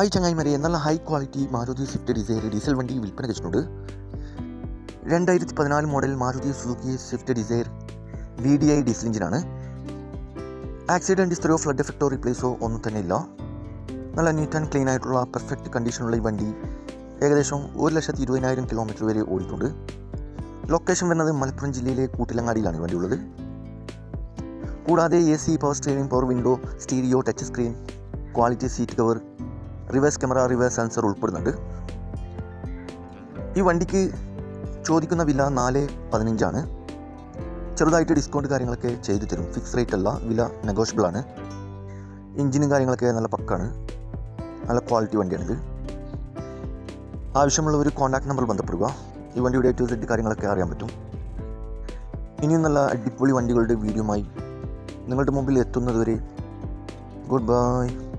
ആയി ചങ്ങായിമാരെ നല്ല high quality Maruti Swift Dzire diesel വണ്ടി വിൽപ്പന വെച്ചിട്ടുണ്ട് രണ്ടായിരത്തി പതിനാല് model Maruti Suzuki Swift Dzire V D I diesel എഞ്ചിനാണ് ആക്സിഡന്റ് ഹിസ്റ്ററിയോ ഫ്ലഡ് എഫക്റ്റോ റീപ്ലേസോ ഒന്നും തന്നെ ഇല്ല. നല്ല നീറ്റ് ആൻഡ് ക്ലീൻ ആയിട്ടുള്ള പെർഫെക്റ്റ് കണ്ടീഷനുള്ള ഈ വണ്ടി ഏകദേശം ഒരു ലക്ഷത്തി ഇരുപതിനായിരം കിലോമീറ്റർ വരെ ഓടിയിട്ടുണ്ട്. ലൊക്കേഷൻ വരുന്നത് മലപ്പുറം ജില്ലയിലെ കൂട്ടിലങ്ങാടിയിലാണ് വണ്ടി ഉള്ളത്. കൂടാതെ A C power steering power window stereo touch screen quality seat cover reverse camera reverse sensor ഉൾപ്പെടുന്നുണ്ട്. ഈ വണ്ടിക്ക് ചോദിക്കുന്ന വില നാല് പതിനഞ്ചാണ്. ചെറുതായിട്ട് ഡിസ്കൗണ്ട് കാര്യങ്ങളൊക്കെ ചെയ്തു തരും. ഫിക്സ് റേറ്റ് അല്ല വില നെഗോഷ്യബിൾ ആണ്. എഞ്ചിനും കാര്യങ്ങളൊക്കെ നല്ല പക്കാണ്. നല്ല ക്വാളിറ്റി വണ്ടിയാണിത്. ആവശ്യമുള്ളവർ കോൺടാക്ട് നമ്പർ ബന്ധപ്പെടുക. ഈ വണ്ടിയുടെ ടു സെറ്റ് കാര്യങ്ങളൊക്കെ അറിയാൻ പറ്റും. ഇനിയും നല്ല അടിപൊളി വണ്ടികളുടെ വീഡിയോമായി നിങ്ങളുടെ മുമ്പിൽ എത്തുന്നതുവരെ ഗുഡ് ബൈ